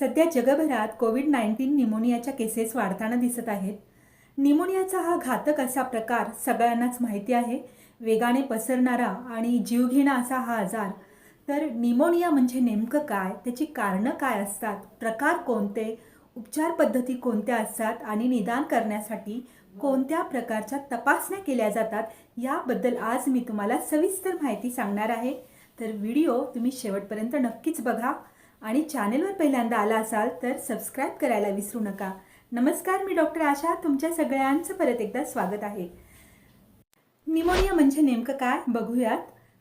सध्या जगभरात Covid nineteen निमोनियाच्या cases वाढताना दिसत आहेत. निमोनियाचा हा घातक असा प्रकार सगळ्यांनाच माहिती आहे. वेगाने पसरणारा आणि जीवघेणा असा हा आजार. तर निमोनिया म्हणजे नेमकं काय? त्याची कारणं काय असतात? प्रकार कोणते? उपचार पद्धती कोणत्या असतात? आणि निदान करण्यासाठी कोणत्या प्रकारच्या तपासण्या केल्या जातात? याबद्दल आज मी तुम्हाला सविस्तर माहिती सांगणार आहे. तर व्हिडिओ तुम्ही शेवटपर्यंत नक्कीच बघा. आणि चॅनेलवर पहिल्यांदा आला असाल तर सबस्क्राईब करायला विसरू नका. नमस्कार मी डॉक्टर आशा. तुमच्या सगळ्यांचं परत एकदा स्वागत आहे. निमोनिया म्हणजे नेमकं काय? बघूयात.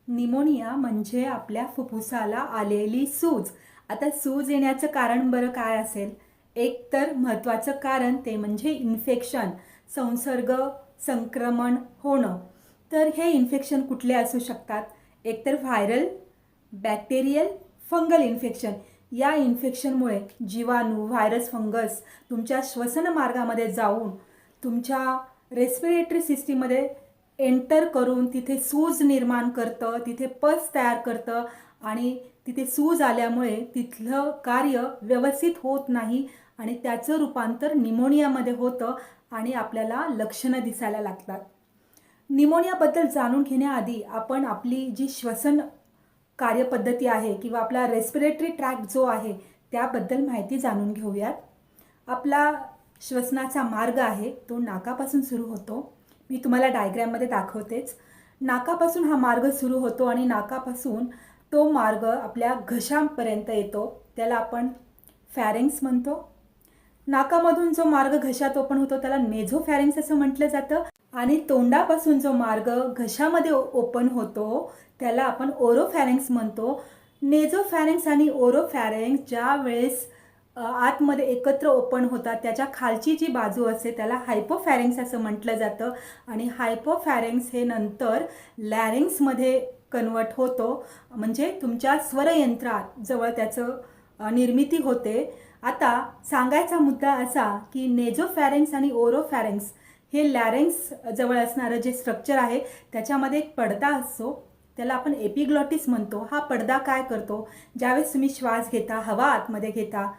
निमोनिया म्हणजे आपल्या फुफ्फुसाला आलेली सूज. आता सूज येण्याचं कारण बरं काय असेल? एक तर महत्त्वाचं कारण ते म्हणजे इन्फेक्शन संसर्ग संक्रमण होणं. तर हे इन्फेक्शन कुठले असू शकतात? एकतर व्हायरल बॅक्टेरियल फंगल इन्फेक्शन. या इन्फेक्शनमुळे जीवाणू व्हायरस फंगस तुमच्या श्वसन मार्गामध्ये जाऊन तुमच्या रेस्पिरेटरी सिस्टीममध्ये एंटर करून तिथे सूज निर्माण करतं तिथे पस तयार करतं आणि तिथे सूज आल्यामुळे तिथलं कार्य व्यवस्थित होत नाही आणि त्याचं रूपांतर निमोनियामध्ये होतं आणि आपल्याला लक्षणं दिसायला लागतात. निमोनियाबद्दल जाणून घेण्याआधी आपण आपली जी श्वसन कार्यपद्धती आहे किंवा आपला रेस्पिरेटरी ट्रॅक जो आहे त्याबद्दल माहिती जाणून घेऊयात. आपला श्वसनाचा मार्ग आहे तो नाकापासून सुरू होतो. मी तुम्हाला डायग्रॅममध्ये दाखवतेच. नाकापासून हा मार्ग सुरू होतो आणि नाकापासून तो मार्ग आपल्या घशापर्यंत येतो. त्याला आपण फॅरेंग्स म्हणतो. नाकामधून जो मार्ग घशात ओपन होतो त्याला मेझो फॅरेंग्स असं म्हटलं जातं. आणि तोंडापासून जो मार्ग घशामध्ये ओपन होतो त्याला आपण ओरोफॅरेंक्स म्हणतो. नेझोफॅरेंक्स आणि ओरोफॅरेंक्स ज्या वेळेस आतमध्ये एकत्र ओपन होतात त्याच्या खालची जी बाजू असते त्याला हायपोफॅरेंक्स असं म्हटलं जातं. आणि हायपोफॅरेंक्स हे नंतर लॅरेंक्समध्ये कन्वर्ट होतो. म्हणजे तुमच्या स्वरयंत्रात जवळ त्याचं निर्मिती होते. आता सांगायचा मुद्दा असा की नेझोफॅरेंक्स आणि ओरोफॅरेंक्स हे लॅरेन्स जवळ असणारं जे स्ट्रक्चर आहे त्याच्यामध्ये एक पडदा असतो. त्याला आपण एपिग्लॉटिस म्हणतो. हा पडदा काय करतो? ज्यावेळेस तुम्ही श्वास घेता हवा आतमध्ये घेता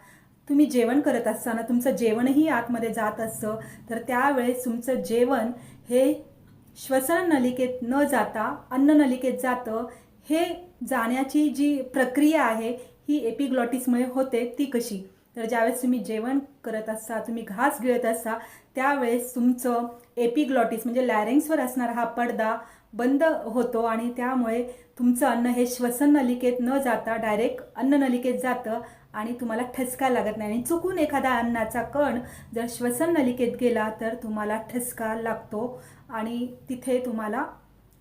तुम्ही जेवण करत असताना तुमचं जेवणही आतमध्ये जात असतं. तर त्यावेळेस तुमचं जेवण हे श्वसन नलिकेत न जाता अन्न नलिकेत जातं. हे जाण्याची जी प्रक्रिया आहे ही एपिग्लॉटिसमुळे होते ती कशी? तर ज्यावेळेस तुम्ही जेवण करत असता तुम्ही घास गिळत असता त्यावेळेस तुमचं एपिग्लॉटिस म्हणजे लॅरिंग्सवर असणारा हा पडदा बंद होतो आणि त्यामुळे तुमचं अन्न हे श्वसन नलिकेत न जाता डायरेक्ट अन्न नलिकेत जातं आणि तुम्हाला ठसका लागत नाही. आणि चुकून एखादा अन्नाचा कण जर श्वसन नलिकेत गेला तर तुम्हाला ठसका लागतो आणि तिथे तुम्हाला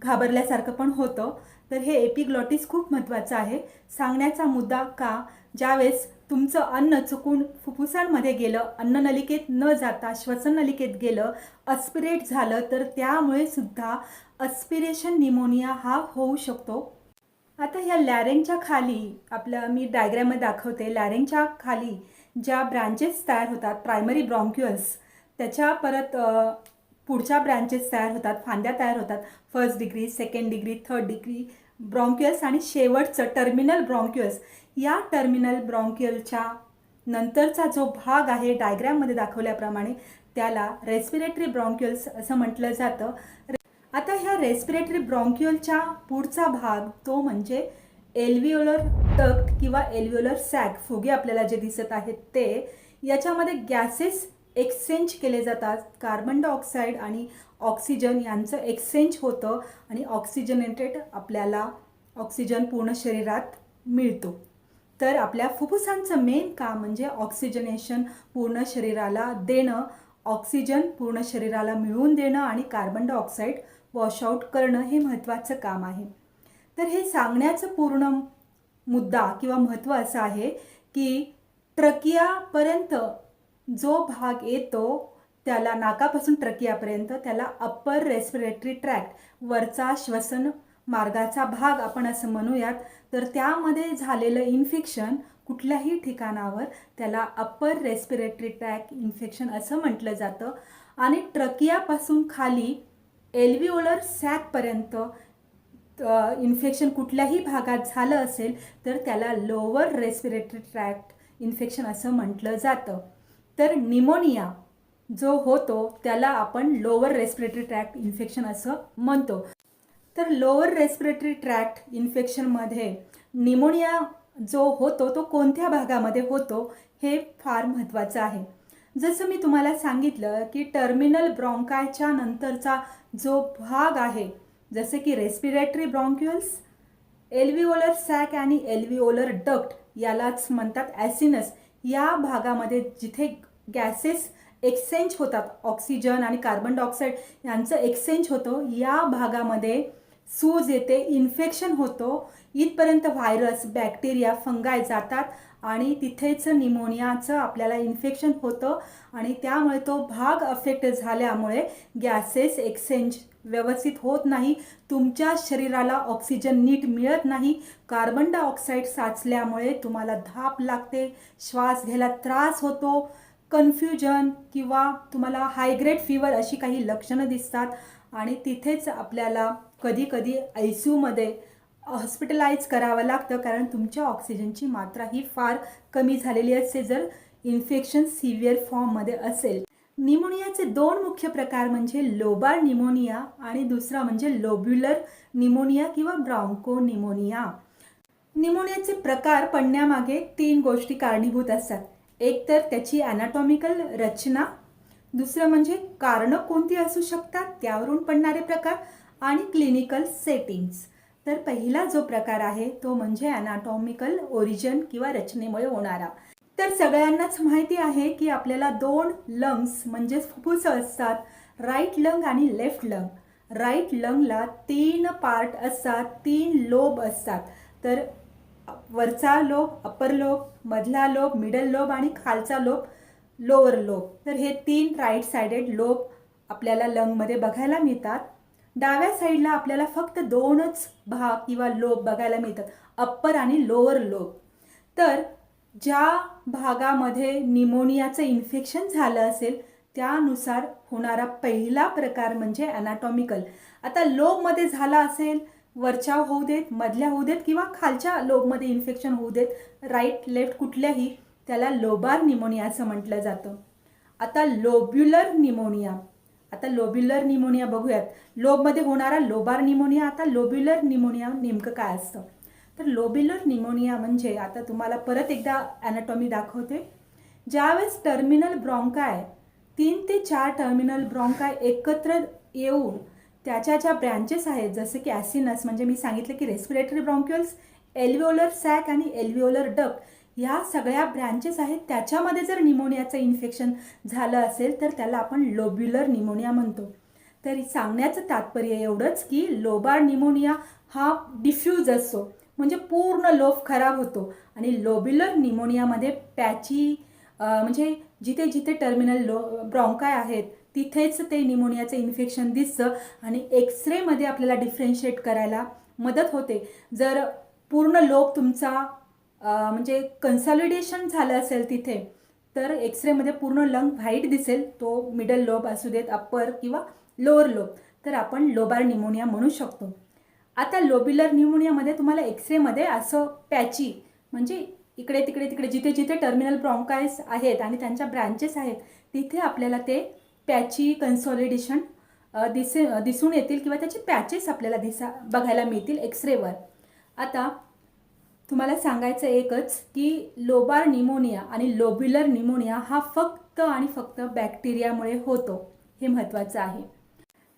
घाबरल्यासारखं पण होतं. तर हे एपिग्लॉटिस खूप महत्त्वाचं आहे. सांगण्याचा मुद्दा का? ज्यावेळेस तुमचं अन्न चुकून फुफ्फुसांमध्ये गेलं अन्ननलिकेत न जाता श्वसन नलिकेत गेलं अस्पिरेट झालं तर त्यामुळे सुद्धा अस्पिरेशन निमोनिया हा होऊ शकतो. आता ह्या लॅरेंगच्या खाली आपलं मी डायग्रॅममध्ये दाखवते लॅरेंगच्या खाली ज्या ब्रँचेस तयार होतात प्रायमरी ब्रॉन्क्युअल्स त्याच्या परत पुढच्या ब्रँचेस तयार होतात फांद्या तयार होतात first degree second degree third degree bronchioles आणि शेवटचं टर्मिनल ब्रॉन्क्युअल्स या टर्मिनल ब्रॉन्क्युअलच्या नंतरचा जो भाग आहे डायग्रॅममध्ये दाखवल्याप्रमाणे त्याला रेस्पिरेटरी ब्रॉन्क्युअल्स असं म्हटलं जातं. आता ह्या रेस्पिरेटरी ब्रॉन्क्युअलच्या पुढचा भाग तो म्हणजे एल्विओलर टक्ट किंवा एल्व्हिओलर सॅक फुगे आपल्याला जे दिसत आहेत ते याच्यामध्ये गॅसेस एक्सचेंज केले जातात कार्बन डायऑक्साईड आणि ऑक्सिजन यांचं एक्सचेंज होतं आणि ऑक्सिजनेटेड आपल्याला ऑक्सिजन पूर्ण शरीरात मिळतो. तर आपल्या फुफ्फुसांचं मेन काम म्हणजे ऑक्सिजनेशन पूर्ण शरीराला देणं. ऑक्सिजन पूर्ण शरीराला मिळवून देणं आणि कार्बन डायऑक्साईड वॉशआउट करणं हे महत्त्वाचं काम आहे. तर हे सांगण्याचं पूर्ण मुद्दा किंवा महत्त्व असं आहे की ट्रकियापर्यंत जो भाग येतो त्याला नाकापासून ट्रकियापर्यंत त्याला अप्पर रेस्पिरेटरी ट्रॅक्ट वरचा श्वसन मार्गाचा भाग आपण असं म्हणूयात. तर त्यामध्ये झालेलं इन्फेक्शन कुठल्याही ठिकाणावर त्याला अप्पर रेस्पिरेटरी ट्रॅक इन्फेक्शन असं म्हटलं जातं. आणि ट्रकियापासून खाली एल्विओलर सॅकपर्यंत इन्फेक्शन कुठल्याही भागात झालं असेल तर त्याला लोअर रेस्पिरेटरी ट्रॅक्ट इन्फेक्शन असं म्हटलं जातं. तर निमोनिया जो होतो त्याला आपण लोअर रेस्पिरेटरी ट्रॅक्ट इन्फेक्शन असं म्हणतो. तर लोअर रेस्पिरेटरी ट्रॅक्ट इन्फेक्शनमध्ये निमोनिया जो होतो तो कोणत्या भागामध्ये होतो हे फार महत्त्वाचं आहे. जसं मी तुम्हाला सांगितलं की टर्मिनल ब्रॉन्कायच्या नंतरचा जो भाग आहे जसे की रेस्पिरेटरी ब्रॉन्क्युल्स एल्विओलर सॅक आणि एल्विओलर डक्ट यालाच म्हणतात ॲसिनस या भागामध्ये जिथे गॅसेस एक्सचेंज होतात ऑक्सिजन आणि कार्बन डायऑक्साईड यांचं एक्सचेंज होतं या भागामध्ये सूज येते इन्फेक्शन होतो. इथपर्यंत व्हायरस बॅक्टेरिया फंगाय जातात आणि तिथेच निमोनियाचं आपल्याला इन्फेक्शन होतं आणि त्यामुळे तो भाग अफेक्ट झाल्यामुळे गॅसेस एक्सचेंज व्यवस्थित होत नाही. तुमच्या शरीराला ऑक्सिजन नीट मिळत नाही. कार्बन डायऑक्साईड साचल्यामुळे तुम्हाला धाप लागते श्वास घ्यायला त्रास होतो कन्फ्युजन किंवा तुम्हाला हायग्रेड फीवर अशी काही लक्षणं दिसतात आणि तिथेच आपल्याला कधी कधी आय सी यूमध्ये हॉस्पिटलाइज करावं लागतं कारण तुमच्या ऑक्सिजनची मात्रा ही फार कमी झालेली असते जर इन्फेक्शन सिव्हिअर फॉर्ममध्ये असेल. निमोनियाचे दोन मुख्य प्रकार म्हणजे लोबार निमोनिया आणि दुसरा म्हणजे लोब्युलर निमोनिया किंवा ब्राउनको निमोनिया. निमोनियाचे प्रकार पडण्यामागे तीन गोष्टी कारणीभूत असतात. एक तर त्याची अनाटॉमिकल रचना दुसरं म्हणजे कारणं कोणती असू शकतात त्यावरून पडणारे प्रकार आणि क्लिनिकल सेटिंग्स तर पहिला जो प्रकार आहे तो म्हणजे अनाटॉमिकल ओरिजन किंवा रचनेमुळे होणारा. तर सगळ्यांनाच माहिती आहे की आपल्याला दोन लंग्स म्हणजे फुफ्फुस असतात राईट लंग आणि लेफ्ट लंग राईट लंगला तीन पार्ट असतात तीन लोब असतात. तर वरचा लोब अप्पर लोब मधला लोब मिडल लोब आणि खालचा लोब लोअर लोब तर हे तीन राईट सायडेड लोब आपल्याला लंगमध्ये बघायला मिळतात. डाव्या साईडला आपल्याला फक्त दोनच भाग किंवा लोब बघायला मिळतात. अप्पर आणि लोअर लोब. तर ज्या भागामध्ये निमोनियाचं इन्फेक्शन झालं असेल त्यानुसार होणारा पहिला प्रकार म्हणजे अनाटॉमिकल आता लोबमध्ये झाला असेल वरच्या होऊ देत मधल्या होऊ देत किंवा खालच्या लोबमध्ये इन्फेक्शन होऊ देत राईट लेफ्ट कुठल्याही त्याला लोबार निमोनिया असं म्हटलं जातं. आता लोब्युलर निमोनिया. आता लोब्युलर निमोनिया बघूयात. लोबमध्ये होणारा लोबार निमोनिया आता लोब्युलर निमोनिया नेमकं काय असतं? तर लोब्युलर निमोनिया म्हणजे आता तुम्हाला परत एकदा ॲनाटॉमी दाखवते. ज्यावेळेस टर्मिनल ब्रॉन्काय तीन ते चार टर्मिनल ब्रॉन्काय एकत्र येऊन त्याच्या ज्या ब्रँचेस आहेत जसं की ॲसिनस म्हणजे मी सांगितलं की रेस्पिरेटरी ब्रॉन्क्युअल्स एल्विओलर सॅक आणि एल्विओलर डक या सगळ्या ब्रँचेस आहेत त्याच्यामध्ये जर निमोनियाचं इन्फेक्शन झालं असेल तर त्याला आपण लोब्युलर निमोनिया म्हणतो. तरी सांगण्याचं तात्पर्य एवढंच की लोबार निमोनिया हा डिफ्यूज असतो. म्हणजे पूर्ण लोफ खराब होतो. आणि लोब्युलर निमोनियामध्ये पॅची म्हणजे जिथे जिथे टर्मिनल लो ब्रॉन्काय आहेत तिथेच ते निमोनियाचं इन्फेक्शन दिसतं आणि एक्सरेमध्ये आपल्याला डिफरेन्शिएट करायला मदत होते. जर पूर्ण लोप तुमचा म्हणजे कन्सॉलिडेशन झालं असेल तिथे तर एक्सरेमध्ये पूर्ण लंग व्हाईट दिसेल तो मिडल लोब असू देत अप्पर किंवा लोअर लोब तर आपण लोबार निमोनिया म्हणू शकतो. आता लोबिलर निमोनियामध्ये तुम्हाला एक्सरेमध्ये असं पॅची म्हणजे इकडे तिकडे तिकडे जिथे जिथे टर्मिनल ब्रॉन्कायस आहेत आणि त्यांच्या ब्रँचेस आहेत तिथे आपल्याला ते पॅची कन्सॉलिडेशन दिसे दिसून येतील किंवा त्याचे पॅचेस आपल्याला दिसा बघायला मिळतील एक्सरेवर आता तुम्हाला सांगायचं एकच की लोबार निमोनिया आणि लोब्युलर निमोनिया हा फक्त आणि फक्त बॅक्टेरियामुळे होतो. हे महत्त्वाचं आहे.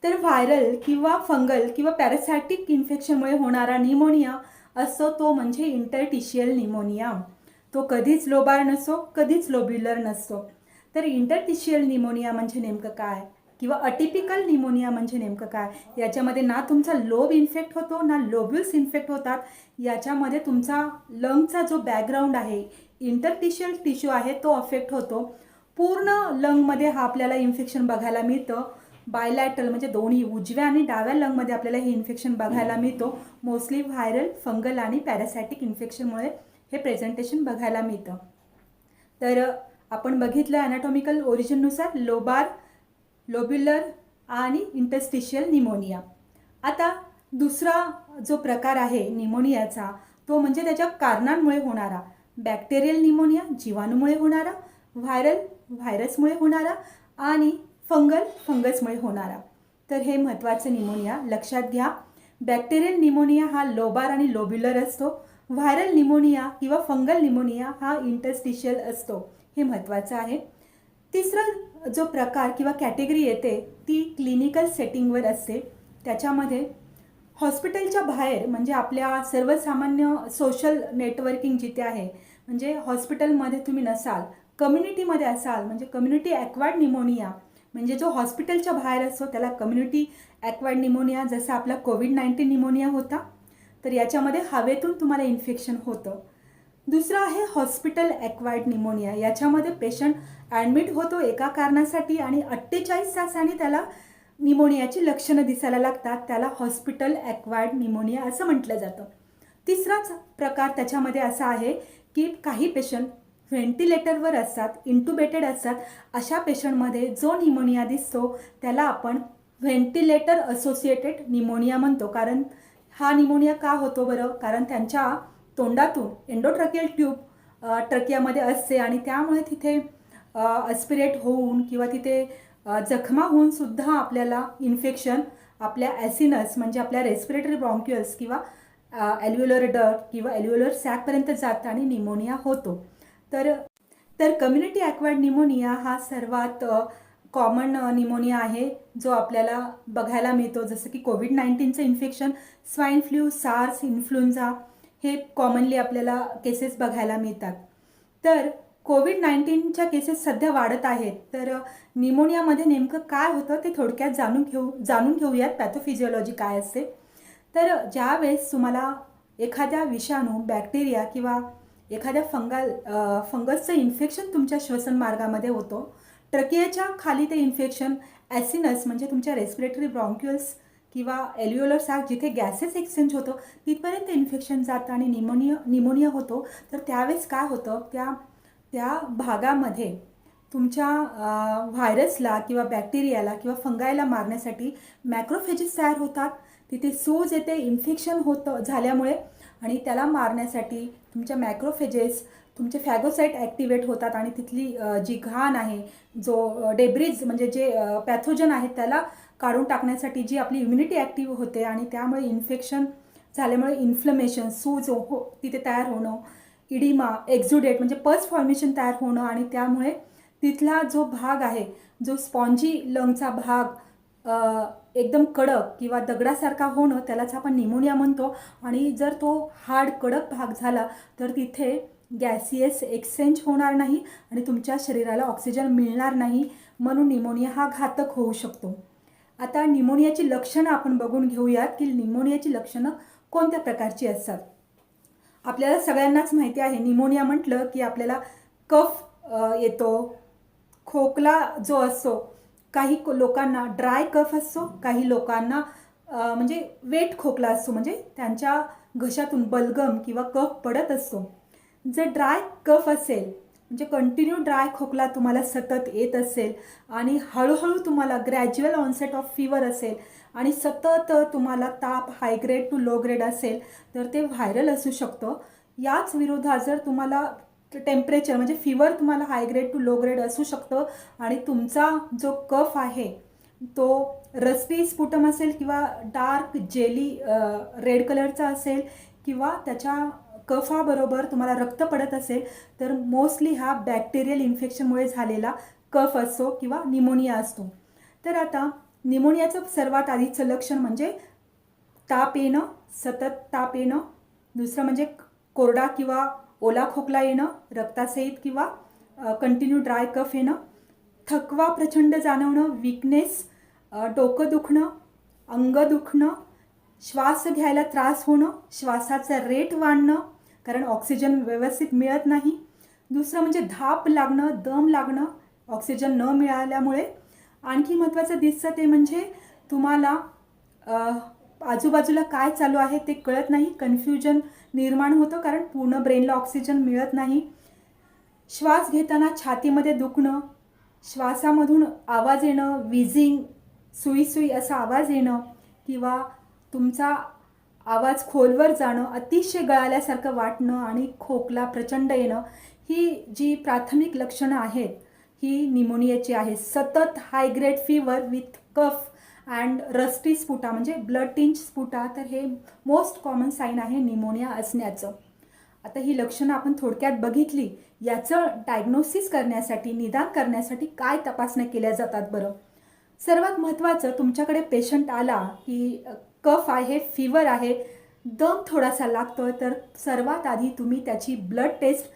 तर व्हायरल किंवा फंगल किंवा पॅरासायटिक इन्फेक्शनमुळे होणारा निमोनिया असतो तो म्हणजे इंटरटिशियल निमोनिया. तो कधीच लोबार नसतो कधीच लोब्युलर नसतो तर इंटरटिशियल निमोनिया म्हणजे नेमकं काय? किंवा अटिपिकल निमोनिया म्हणजे नेमकं काय? याच्यामध्ये ना तुमचा लोब इन्फेक्ट होतो ना लोब्युल्स इन्फेक्ट होतात. याच्यामध्ये तुमचा लंगचा जो बॅकग्राऊंड आहे इंटरटिशियल टिश्यू आहे तो अफेक्ट होतो. पूर्ण लंगमध्ये हा आपल्याला इन्फेक्शन बघायला मिळतं. बायलॅटल म्हणजे दोन्ही उजव्या आणि डाव्या लंगमध्ये आपल्याला हे इन्फेक्शन बघायला मिळतो. मोस्टली व्हायरल फंगल आणि पॅरासायटिक इन्फेक्शनमुळे हे प्रेझेंटेशन बघायला मिळतं. तर आपण बघितलं अॅनाटॉमिकल ओरिजिननुसार लोबार लोब्युलर आणि इंटस्टिशियल निमोनिया. आता दुसरा जो प्रकार आहे निमोनियाचा तो म्हणजे त्याच्या कारणांमुळे होणारा बॅक्टेरियल निमोनिया जीवाणूमुळे होणारा व्हायरल व्हायरसमुळे होणारा आणि फंगल फंगसमुळे होणारा. तर हे महत्त्वाचं निमोनिया लक्षात घ्या. बॅक्टेरियल निमोनिया हा लोबार आणि लोब्युलर असतो. व्हायरल निमोनिया किंवा फंगल निमोनिया हा इंटरस्टिशियल असतो. हे महत्त्वाचं आहे. तिसरा जो प्रकार किंवा कॅटेगरी येते ती क्लिनिकल सेटिंगवर असते. त्याच्यामध्ये हॉस्पिटलच्या बाहेर म्हणजे आपल्या सर्वसामान्य सोशल नेटवर्किंग जिथे आहे म्हणजे हॉस्पिटलमध्ये तुम्ही नसाल कम्युनिटीमध्ये असाल म्हणजे कम्युनिटी ॲक्वार्ड निमोनिया म्हणजे जो हॉस्पिटलच्या बाहेर असतो त्याला कम्युनिटी ॲक्वार्ड निमोनिया जसा आपला कोविड नाईन्टीन निमोनिया होता तर याच्यामध्ये हवेतून तुम्हाला इन्फेक्शन होतं. दुसरं आहे हॉस्पिटल ॲक्वायर्ड निमोनिया याच्यामध्ये पेशंट ॲडमिट होतो एका कारणासाठी आणि अठ्ठेचाळीस तासांनी त्याला निमोनियाची लक्षणं दिसायला लागतात. त्याला हॉस्पिटल ॲक्वायर्ड निमोनिया असं म्हटलं जातं. तिसराच प्रकार त्याच्यामध्ये असा आहे की काही पेशंट व्हेंटिलेटरवर असतात इंटुबेटेड असतात. अशा पेशंटमध्ये जो निमोनिया दिसतो त्याला आपण व्हेंटिलेटर असोसिएटेड निमोनिया म्हणतो. कारण हा निमोनिया का होतो बरं? कारण त्यांच्या तोंडातून एन्डोट्रकियल ट्यूब ट्रकियामध्ये असते आणि त्यामुळे तिथे अस्पिरेट होऊन किंवा तिथे जखमा होऊन सुद्धा आपल्याला इन्फेक्शन आपल्या ॲसिनस म्हणजे आपल्या रेस्पिरेटरी ब्रॉन्क्युअल्स किंवा ॲल्युलर डट किंवा ॲल्युलर सॅकपर्यंत जातं आणि निमोनिया होतो. तर तर कम्युनिटी ॲक्वायर्ड निमोनिया हा सर्वात कॉमन निमोनिया आहे जो आपल्याला बघायला मिळतो. जसं की Covid नाईन्टीनचं infection swine flu SARS influenza हे कॉमनली आपल्याला केसेस बघायला मिळतात. तर कोविड नाईन्टीनच्या केसेस सध्या वाढत आहेत. तर निमोनियामध्ये नेमकं काय होतं ते थोडक्यात जाणून घेऊ जाणून घेऊयात. पॅथोफिजिओलॉजी काय असते? तर ज्यावेळेस तुम्हाला एखाद्या विषाणू बॅक्टेरिया किंवा एखाद्या फंगल फंगसचं इन्फेक्शन तुमच्या श्वसन मार्गामध्ये होतो ट्रकियाच्या खाली ते इन्फेक्शन ॲसिनस म्हणजे तुमच्या रेस्पिरेटरी ब्रॉन्क्युल्स किंवा एल्युलर सॅक जिथे गॅसेस एक्सचेंज होतं तिथपर्यंत इन्फेक्शन जातं आणि निमोनिया निमोनिया होतो. तर त्यावेळेस काय होतं? त्या त्या भागामध्ये तुमच्या व्हायरसला किंवा बॅक्टेरियाला किंवा फंगायला मारण्यासाठी मॅक्रोफेजेस तयार होतात. तिथे सूज येते इन्फेक्शन होतं झाल्यामुळे आणि त्याला मारण्यासाठी तुमच्या मॅक्रोफेजेस तुमचे फॅगोसाईट ॲक्टिवेट होतात आणि तिथली जी घाण आहे जो डेब्रिज म्हणजे जे पॅथोजन आहे त्याला काढून टाकण्यासाठी जी आपली इम्युनिटी ॲक्टिव्ह होते आणि त्यामुळे इन्फेक्शन झाल्यामुळे इन्फ्लमेशन सूज हो तिथे तयार होणं इडिमा एक्झुडेट म्हणजे पल्स फॉर्मेशन तयार होणं आणि त्यामुळे तिथला जो भाग आहे जो स्पॉन्जी लंगचा भाग एकदम कडक किंवा दगडासारखा होणं त्यालाच आपण निमोनिया म्हणतो आणि जर तो हार्ड कडक भाग झाला तर तिथे गॅसियस एक्सचेंज होणार नाही आणि तुमच्या शरीराला ऑक्सिजन मिळणार नाही म्हणून निमोनिया हा घातक होऊ शकतो. आता निमोनियाची लक्षणं आपण बघून घेऊयात की निमोनियाची लक्षणं कोणत्या प्रकारची असतात. आपल्याला सगळ्यांनाच माहिती आहे निमोनिया म्हटलं की आपल्याला कफ येतो खोकला जो असतो काही को- लोकांना ड्राय कफ असतो काही लोकांना म्हणजे वेट खोकला असतो म्हणजे त्यांच्या घशातून बलगम किंवा कफ पडत असतो. जर ड्राय कफ असेल म्हणजे कंटिन्यू ड्राय खोकला तुम्हाला सतत येत असेल आणि हळूहळू तुम्हाला ग्रॅज्युअल ऑनसेट ऑफ फीवर असेल आणि सतत तुम्हाला ताप high grade to low grade असेल तर ते व्हायरल असू शकतं. याच विरोधात जर तुम्हाला टेम्परेचर म्हणजे फिवर तुम्हाला high grade to low grade असू शकतं आणि तुमचा जो कफ आहे तो रस्पी स्फुटम असेल किंवा डार्क जेली रेड कलरचा असेल किंवा त्याच्या कफाबरोबर तुम्हाला रक्त पडत असेल तर मोस्टली हा बॅक्टेरियल इन्फेक्शनमुळे झालेला कफ असतो किंवा निमोनिया असतो. तर आता निमोनियाचं सर्वात आधीचं लक्षण म्हणजे ताप येणं सतत ताप येणं दुसरं म्हणजे कोरडा किंवा ओला खोकला येणं रक्तासहित किंवा कंटिन्यू ड्राय कफ येणं थकवा प्रचंड जाणवणं विकनेस डोकं दुखणं अंग दुखणं श्वास घ्यायला त्रास होणं श्वासाचा रेट वाढणं कारण ऑक्सिजन व्यवस्थित मिळत नाही. दुसरं म्हणजे धाप लागणं दम लागणं ऑक्सिजन न मिळाल्यामुळे आणखी महत्त्वाचं दिसतं ते म्हणजे तुम्हाला आजूबाजूला काय चालू आहे ते कळत नाही. कन्फ्युजन निर्माण होतं कारण पूर्ण ब्रेनला ऑक्सिजन मिळत नाही. श्वास घेताना छातीमध्ये दुखणं श्वासामधून आवाज येणं विझिंग सुई सुई असा आवाज येणं किंवा तुमचा आवाज खोलवर जाणं अतिशय गळाल्यासारखं वाटणं आणि खोकला प्रचंड येणं ही जी प्राथमिक लक्षणं आहेत ही निमोनियाची आहे सतत high grade fever with cough and rusty sputum म्हणजे ब्लड टिंच स्फुटा तर हे मोस्ट कॉमन साईन आहे निमोनिया असण्याचं. आता ही लक्षणं आपण थोडक्यात बघितली. याचं डायग्नोसिस करण्यासाठी निदान करण्यासाठी काय तपासण्या केल्या जातात बरं? सर्वात महत्त्वाचं तुमच्याकडे पेशंट आला की कफ आहे फिवर आहे दम थोडासा लागतो आहे तर सर्वात आधी तुम्ही त्याची blood test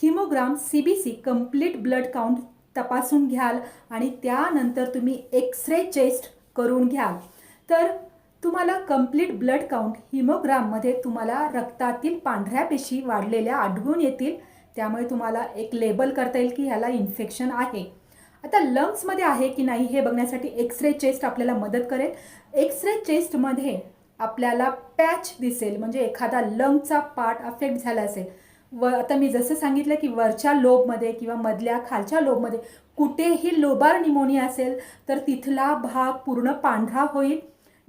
haemogram C B C complete blood count तपासून घ्याल आणि त्यानंतर तुम्ही एक्सरे चेस्ट करून घ्याल. तर तुम्हाला कंप्लीट ब्लड काउंट हिमोग्राममध्ये तुम्हाला रक्तातील पांढऱ्या पेशी वाढलेल्या आढळून येतील. त्यामुळे तुम्हाला एक लेबल करता येईल की ह्याला इन्फेक्शन आहे. आता लंग्समध्ये आहे की नाही हे बघण्यासाठी एक्सरे चेस्ट आपल्याला मदत करेल. एक्सरे चेस्टमध्ये आपल्याला पॅच दिसेल म्हणजे एखादा लंगचा पार्ट अफेक्ट झाला असेल. व आता मी जसं सांगितलं की वरच्या लोबमध्ये किंवा मधल्या खालच्या लोबमध्ये कुठेही लोबार निमोनिया असेल तर तिथला भाग पूर्ण पांढरा होईल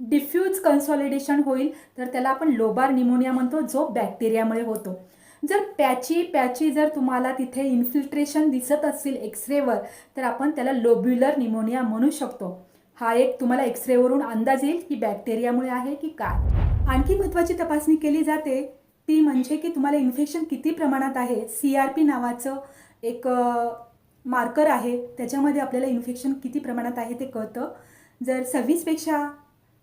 डिफ्यूज कन्सॉलिडेशन होईल तर त्याला आपण लोबार निमोनिया म्हणतो जो बॅक्टेरियामुळे होतो. जर पॅची पॅची जर तुम्हाला तिथे इन्फिल्ट्रेशन दिसत असतील एक्सरेवर तर आपण त्याला लोब्युलर निमोनिया म्हणू शकतो. हा एक तुम्हाला एक्सरेवरून अंदाज येईल की बॅक्टेरियामुळे आहे की काय. आणखी महत्त्वाची तपासणी केली जाते ती म्हणजे की तुम्हाला इन्फेक्शन किती प्रमाणात आहे सी आर पी नावाचं एक मार्कर आहे त्याच्यामध्ये आपल्याला इन्फेक्शन किती प्रमाणात आहे ते कळतं. जर सव्वीसपेक्षा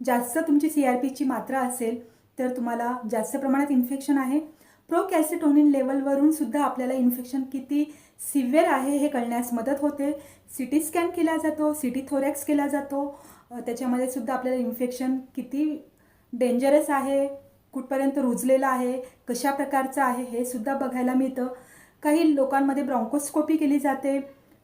जास्त तुमची सी आर पीची मात्रा असेल तर तुम्हाला जास्त प्रमाणात इन्फेक्शन आहे. प्रोकॅसिटोनिन लेवलवरून सुद्धा आपल्याला इन्फेक्शन किती सिव्हिअर आहे हे कळण्यास मदत होते. सी टी स्कॅन केला जातो सी टी थोरॅक्स केला जातो. त्याच्यामध्ये सुद्धा आपल्याला इन्फेक्शन किती डेंजरस आहे कुठपर्यंत रुजलेलं आहे कशा प्रकारचं आहे हे सुद्धा बघायला मिळतं. काही लोकांमध्ये ब्रॉन्कोस्कोपी केली जाते.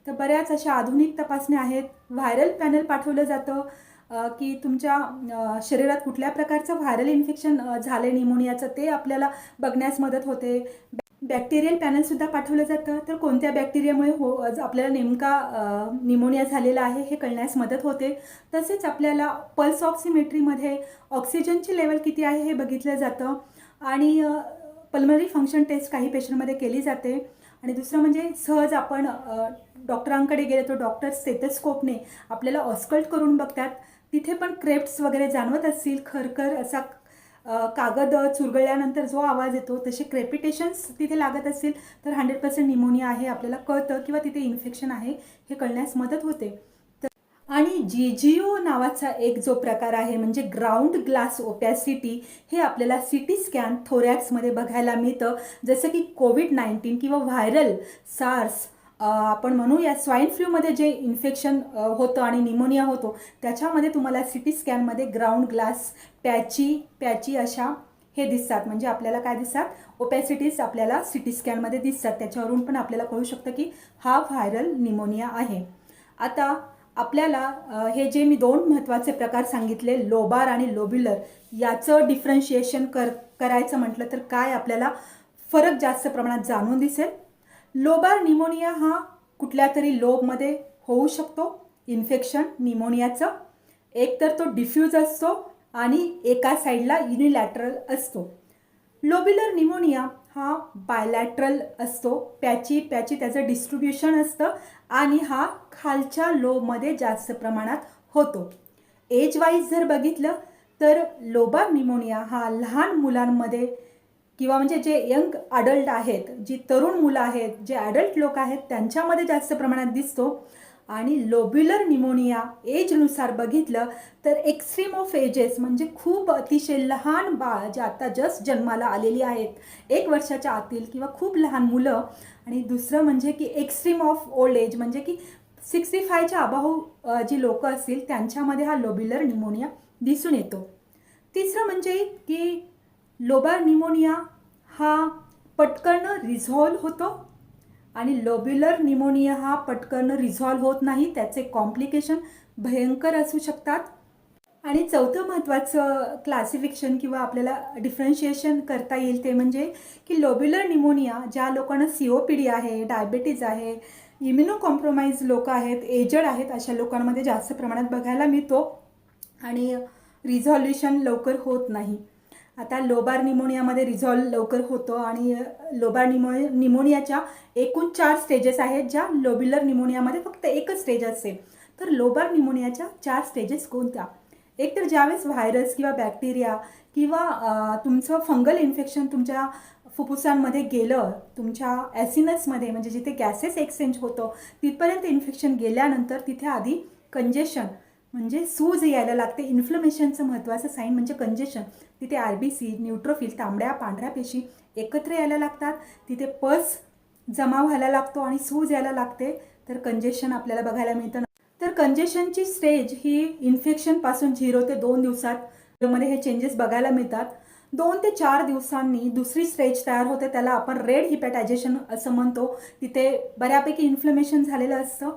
तर बऱ्याच अशा आधुनिक तपासण्या आहेत. व्हायरल पॅनल पाठवलं जातं. की तुमच्या शरीरात कुठल्या प्रकारचं व्हायरल इन्फेक्शन झालं निमोनियाचं ते आपल्याला बघण्यास मदत होते. बॅक्टेरियल पॅनलसुद्धा पाठवलं जातं. तर कोणत्या बॅक्टेरियामुळे हो आपल्याला नेमका निमोनिया झालेला आहे हे कळण्यास मदत होते. तसेच आपल्याला पल्स ऑक्सिमेट्रीमध्ये ऑक्सिजनची लेवल किती आहे हे बघितलं जातं. आणि पल्मरी फंक्शन टेस्ट काही पेशंटमध्ये केली जाते. आणि दुसरं म्हणजे सहज आपण डॉक्टरांकडे गेलो तर डॉक्टर स्टेथोस्कोपने आपल्याला ऑस्कल्ट करून बघतात. तिथे पण क्रेप्ट्स वगैरे जाणवत असतील. खरखर असा कागद चुरगळल्यानंतर जो आवाज येतो तसे क्रेपिटेशन्स तिथे लागत असतील. तर हंड्रेड पर्सेंट निमोनिया आहे आपल्याला कळतं किंवा तिथे इन्फेक्शन आहे हे कळण्यास मदत होते. तर आणि जीजिओ नावाचा एक जो प्रकार आहे म्हणजे ग्राउंड ग्लास ओपॅसिटी हे आपल्याला सी टी स्कॅन थोरॅक्समध्ये बघायला मिळतं. जसं की कोविड नाईन्टीन किंवा व्हायरल सार्स आपण आपण म्हणूया स्वाईन फ्लूमध्ये जे इन्फेक्शन होतं आणि निमोनिया होतो त्याच्यामध्ये तुम्हाला सी टी स्कॅनमध्ये ग्राउंड ग्लास पॅची पॅची अशा हे दिसतात. म्हणजे आपल्याला काय दिसतात? ओपॅसिटीज आपल्याला सी टी स्कॅनमध्ये दिसतात. त्याच्यावरून पण आपल्याला कळू शकतं की हा व्हायरल निमोनिया आहे. आता आपल्याला हे जे मी दोन महत्त्वाचे प्रकार सांगितले लोबार आणि लोब्युलर याचं डिफरन्शिएशन कर करायचं म्हटलं तर काय आपल्याला फरक जास्त प्रमाणात जाणून दिसेल? लोबार निमोनिया हा कुठल्या तरी लोबमध्ये होऊ शकतो. इन्फेक्शन निमोनियाचं. एक तर तो डिफ्यूज असतो आणि एका साईडला युनिलॅटरल असतो. लोबिलर निमोनिया हा बायलॅटरल असतो. पॅची पॅची त्याचं डिस्ट्रीब्युशन असतं आणि हा खालच्या लोबमध्ये जास्त प्रमाणात होतो. एज वाईज जर बघितलं तर लोबार निमोनिया हा लहान मुलांमध्ये किंवा म्हणजे जे यंग अडल्ट आहेत जी तरुण मुलं आहेत जे ॲडल्ट लोक आहेत त्यांच्यामध्ये जास्त प्रमाणात दिसतो. आणि लोब्युलर निमोनिया एजनुसार बघितलं तर एक्स्ट्रीम ऑफ एजेस म्हणजे खूप अतिशय लहान बाळ जे आता जस्ट जन्माला आलेली आहेत. एक वर्षाच्या आतील किंवा खूप लहान मुलं. आणि दुसरं म्हणजे की एक्स्ट्रीम ऑफ ओल्ड एज म्हणजे की सिक्स्टी फायच्या अभाऊ जी लोकं असतील त्यांच्यामध्ये हा लोब्युलर निमोनिया दिसून येतो. तिसरं म्हणजे की लोबार निमोनिया हा पटकन रिझॉल्व होतो आणि लोब्युलर निमोनिया हा पटकन रिझॉल्व होत नाही त्याचे कॉम्प्लिकेशन भयंकर असू शकतात. आणि चौथं महत्त्वाचं क्लासिफिकेशन किंवा आपल्याला डिफरन्शिएशन करता येईल ते म्हणजे की लोब्युलर निमोनिया ज्या लोकांना सी ओ पी डी आहे डायबेटीज आहे इम्युनो कॉम्प्रोमाइज लोक आहेत एजड आहेत अशा लोकांमध्ये जास्त प्रमाणात बघायला मिळतो आणि रिझॉल्युशन लवकर होत नाही. आता लोबार निमोनियामध्ये रिझॉल्व लवकर होतं आणि लोबार निमो निमोनियाच्या एकूण चार स्टेजेस आहेत ज्या लोब्युलर निमोनियामध्ये फक्त एकच स्टेज असते तर लोबार निमोनियाच्या चार स्टेजेस कोणत्या? एक तर ज्यावेळेस व्हायरस किंवा बॅक्टेरिया किंवा तुमचं फंगल इन्फेक्शन तुमच्या फुफ्फुसांमध्ये गेलं तुमच्या ॲसिनसमध्ये म्हणजे जिथे गॅसेस एक्सचेंज होतं तिथपर्यंत इन्फेक्शन गेल्यानंतर तिथे आधी कंजेशन म्हणजे सूज यायला लागते. इन्फ्लमेशनचं महत्त्वाचं साईन म्हणजे कंजेशन तिथे आर बी सी न्यूट्रोफिल तांबड्या पांढऱ्या पेशी एकत्र यायला लागतात. तिथे पस जमा व्हायला लागतो आणि सूज यायला लागते. तर कंजेशन आपल्याला बघायला मिळतं. तर कंजेशनची स्टेज ही इन्फेक्शनपासून झिरो ते दोन दिवसात मध्ये हे चेंजेस बघायला मिळतात. दोन ते चार दिवसांनी दुसरी स्टेज तयार होते. त्याला आपण रेड हिपॅटायझेशन असं म्हणतो. तिथे बऱ्यापैकी इन्फ्लमेशन झालेलं असतं.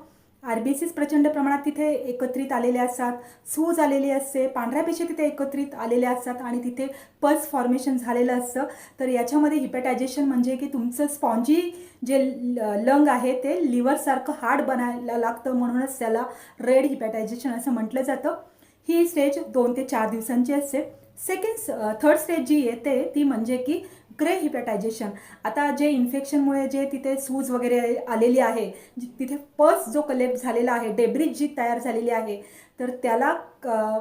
आर बी सीस प्रचंड प्रमाणात तिथे एकत्रित आलेले असतात. सूज आलेली असते. पांढऱ्या पेशी तिथे एकत्रित आलेल्या असतात आणि तिथे पल्स फॉर्मेशन झालेलं असतं. तर याच्यामध्ये हिपॅटायझेशन म्हणजे की तुमचं स्पॉन्जी जे ल- लंग आहे ते लिव्हरसारखं हार्ड बनायला लागतं. म्हणूनच त्याला रेड हिपॅटायझेशन असं म्हटलं जातं. ही स्टेज दोन ते चार दिवसांची असते. सेकंड थर्ड स्टेज जी येते ती म्हणजे की ग्रे हिपॅटायझेशन आता जे इन्फेक्शनमुळे जे तिथे सूज वगैरे आलेली आहे तिथे पस जो कलेक्ट झालेला आहे डेब्रिज जी तयार झालेली आहे तर त्याला क-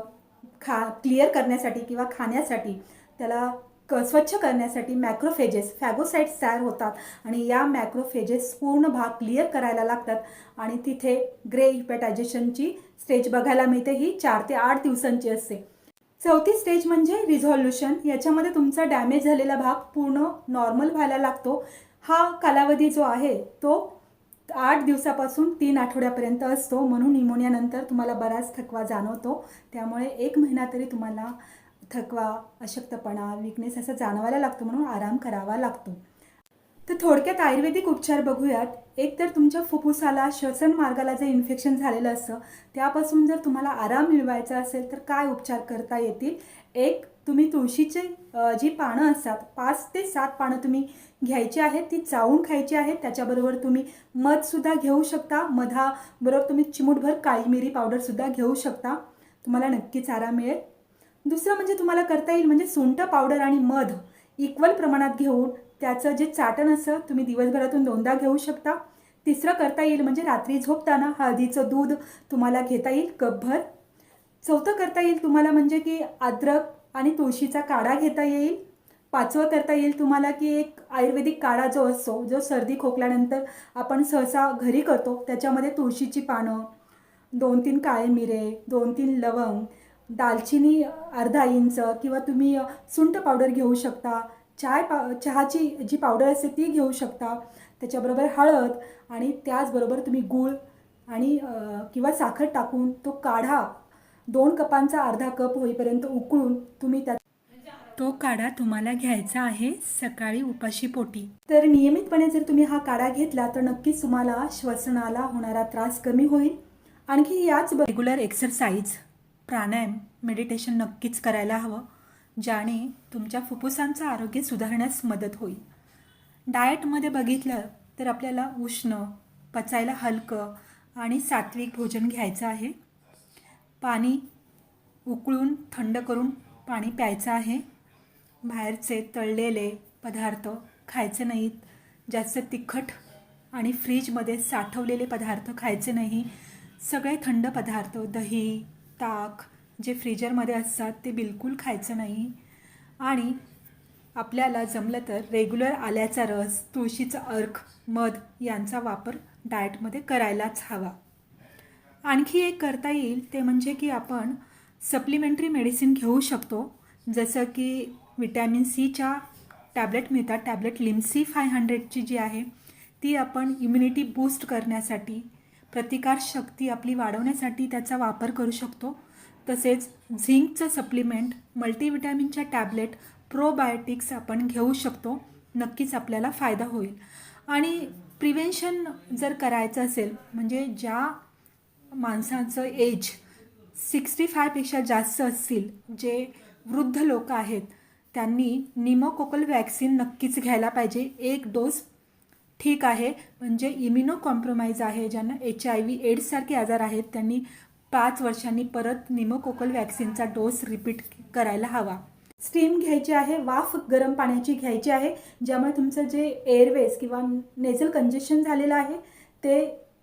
खा क्लिअर करण्यासाठी किंवा खाण्यासाठी त्याला क स्वच्छ करण्यासाठी मॅक्रोफेजेस फॅगोसाईट्स तयार होतात. आणि या मॅक्रोफेजेस पूर्ण भाग क्लिअर करायला लागतात. आणि तिथे ग्रे हिपॅटायझेशनची स्टेज बघायला मिळते. ही चार ते आठ दिवसांची असते. चौथी स्टेज म्हणजे रिझॉल्युशन याच्यामध्ये तुमचा डॅमेज झालेला भाग पूर्ण नॉर्मल व्हायला लागतो. हा कालावधी जो आहे तो आठ दिवसापासून तीन आठवड्यापर्यंत असतो. म्हणून निमोनियानंतर तुम्हाला बराच थकवा जाणवतो. त्यामुळे एक महिना तरी तुम्हाला थकवा अशक्तपणा विकनेस असं जाणवायला लागतो म्हणून आराम करावा लागतो. तर थोडक्यात आयुर्वेदिक उपचार बघूयात. एक तर तुमच्या फुफ्फुसाला श्वसन मार्गाला जे इन्फेक्शन झालेलं असतं त्यापासून जर तुम्हाला आराम मिळवायचा असेल तर काय उपचार करता येतील? एक तुम्ही तुळशीचे जी पानं असतात पाच ते सात पानं तुम्ही घ्यायची आहेत ती चावून खायची आहेत त्याच्याबरोबर तुम्ही मधसुद्धा घेऊ शकता मधाबरोबर तुम्ही चिमूटभर काळी मिरी पावडरसुद्धा घेऊ शकता. तुम्हाला नक्कीच आराम मिळेल. दुसरं म्हणजे तुम्हाला करता येईल म्हणजे सुंठ पावडर आणि मध इक्वल प्रमाणात घेऊन त्याचं जे चाटण असं तुम्ही दिवसभरातून दोनदा घेऊ शकता. तिसरं करता येईल म्हणजे रात्री झोपताना हळदीचं दूध तुम्हाला घेता येईल कपभर चौथं करता येईल तुम्हाला म्हणजे की अद्रक आणि तुळशीचा काढा घेता येईल. पाचवं करता येईल तुम्हाला की एक आयुर्वेदिक काढा जो असतो जो सर्दी खोकल्यानंतर आपण सहसा घरी करतो त्याच्यामध्ये तुळशीची पानं दोन तीन काळे मिरे दोन तीन लवंग दालचिनी अर्धा इंच किंवा तुम्ही सुंठ पावडर घेऊ शकता. चाय पा चहाची जी पावडर असते ती घेऊ शकता. त्याच्याबरोबर हळद आणि त्याचबरोबर तुम्ही गूळ आणि किंवा साखर टाकून तो काढा. दोन कपांचा अर्धा कप होईपर्यंत उकळून तुम्ही त्या तो काढा तुम्हाला घ्यायचा आहे सकाळी उपाशी पोटी. तर नियमितपणे जर तुम्ही हा काढा घेतला तर नक्कीच तुम्हाला श्वसनाला होणारा त्रास कमी होईल. आणखी याच रेग्युलर एक्सरसाइज प्राणायाम मेडिटेशन नक्कीच करायला हवं. ज्याने तुमच्या फुफ्फुसांचं आरोग्य सुधारण्यास मदत होईल. डाएटमध्ये बघितलं तर आपल्याला उष्ण पचायला हलकं आणि सात्विक भोजन घ्यायचं आहे. पाणी उकळून थंड करून पाणी प्यायचं आहे. बाहेरचे तळलेले पदार्थ खायचे नाहीत. जास्त तिखट आणि फ्रीजमध्ये साठवलेले पदार्थ खायचे नाही. सगळे थंड पदार्थ दही ताक जे फ्रीजरमध्ये असतात ते बिलकुल खायचं नाही. आणि आपल्याला जमलं तर रेग्युलर आल्याचा रस तुळशीचं अर्क मध यांचा वापर डाएटमध्ये करायलाच हवा. आणखी एक करता येईल ते म्हणजे की आपण सप्लिमेंटरी मेडिसिन घेऊ शकतो. जसं की विटॅमिन सीच्या टॅब्लेट मिळतात. टॅब्लेट लिमसी फाय हंड्रेडची जी आहे ती आपण इम्युनिटी बूस्ट करण्यासाठी प्रतिकारशक्ती आपली वाढवण्यासाठी त्याचा वापर करू शकतो. तसेच झिंकचं सप्लिमेंट मल्टीविटॅमिनच्या टॅबलेट प्रोबायोटिक्स आपण घेऊ शकतो. नक्कीच आपल्याला फायदा होईल. आणि प्रिव्हेन्शन जर करायचं असेल म्हणजे ज्या माणसांचं एज सिक्स्टी फायपेक्षा जास्त असतील जे वृद्ध लोक आहेत त्यांनी निमोकोकल वॅक्सिन नक्कीच घ्यायला पाहिजे. एक डोस ठीक आहे म्हणजे इम्युनो कॉम्प्रोमाइज आहे ज्यांना एच आय व्ही एड्ससारखे आजार आहेत त्यांनी पाच वर्षांनी परत निमोकोकल वॅक्सिनचा डोस रिपीट करायला हवा. स्टीम घ्यायची आहे वाफ गरम पाण्याची घ्यायची आहे ज्यामुळे तुमचं जे एअरवेज किंवा नेझल कंजेशन झालेलं आहे ते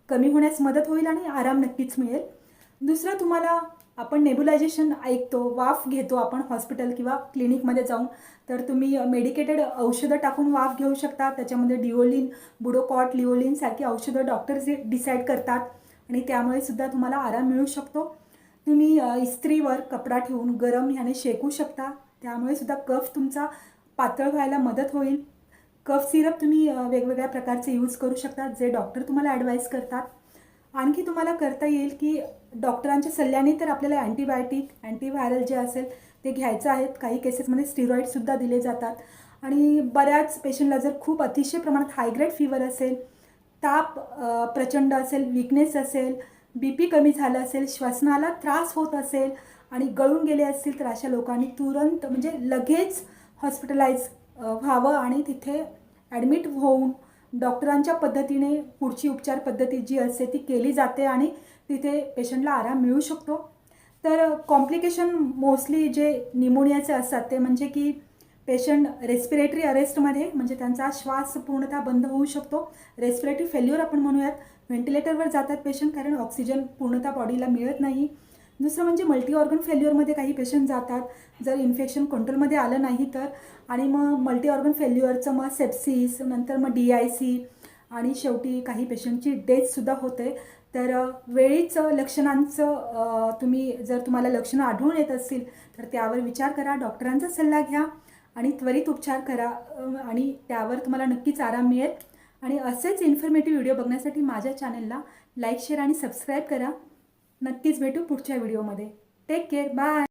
कमी होण्यास मदत होईल आणि आराम नक्कीच मिळेल. दुसरं तुम्हाला आपण नेब्युलायझेशन ऐकतो वाफ घेतो आपण हॉस्पिटल किंवा क्लिनिकमध्ये जाऊन तर तुम्ही मेडिकेटेड औषधं टाकून वाफ घेऊ शकता. त्याच्यामध्ये डिओलिन बुडोकॉट लिओलिन सारखी औषधं डॉक्टर्स जे डिसाईड करतात. आणि त्यामुळे सुद्धा तुम्हाला आराम मिळू शकतो. तुम्ही इस्त्रीवर कपडा ठेवून गरम ह्याने शेकू शकता. त्यामुळे सुद्धा कफ तुमचा पातळ व्हायला मदत होईल. कफ सिरप तुम्ही वेगवेगळ्या प्रकारचे यूज करू शकता जे डॉक्टर तुम्हाला ॲडवाईस करतात. आणखी तुम्हाला करता येईल की डॉक्टरांच्या सल्ल्याने तर आपल्याला अँटीबायोटिक अँटीव्हायरल जे असेल ते घ्यायचं आहेत. काही केसेसमध्ये स्टिरॉईडसुद्धा दिले जातात. आणि बऱ्याच पेशंटला जर खूप अतिशय प्रमाणात हायग्रेड फिवर असेल ताप प्रचंड असेल विकनेस असेल बी पी कमी झालं असेल श्वसनाला त्रास होत असेल आणि गळून गेले असतील तर अशा लोकांनी तुरंत म्हणजे लगेच हॉस्पिटलाइज व्हावं आणि तिथे ॲडमिट होऊन डॉक्टरांच्या पद्धतीने पुढची उपचार पद्धती जी असते ती केली जाते आणि तिथे पेशंटला आराम मिळू शकतो. तर कॉम्प्लिकेशन मोस्टली जे निमोनियाचे असतात ते म्हणजे की पेशंट रेस्पिरेटरी अरेस्टमध्ये म्हणजे त्यांचा श्वास पूर्णतः बंद होऊ शकतो. रेस्पिरेटरी फेल्युअर आपण म्हणूयात. व्हेंटिलेटरवर जातात पेशंट कारण ऑक्सिजन पूर्णतः बॉडीला मिळत नाही. दुसरं म्हणजे मल्टी ऑर्गन फेल्युअरमध्ये काही पेशंट जातात. जर इन्फेक्शन कंट्रोलमध्ये आलं नाही तर. आणि मग मल्टी ऑर्गन फेल्युअरचं मग सेप्सिस नंतर मग डी आय सी आणि शेवटी काही पेशंटची डेथसुद्धा होते. तर वेळीच लक्षणांचं तुम्ही जर तुम्हाला लक्षणं आढळून येत असतील तर त्यावर विचार करा. डॉक्टरांचा सल्ला घ्या. आणि त्वरित उपचार करा आणि त्यावर तुम्हाला नक्कीच आराम मिळेल. आणि असेच इन्फॉर्मेटिव्ह व्हिडिओ बघण्यासाठी माझ्या चॅनलला लाईक शेअर आणि सबस्क्राईब करा. नक्कीच भेटू पुढच्या व्हिडिओमध्ये टेक केअर बाय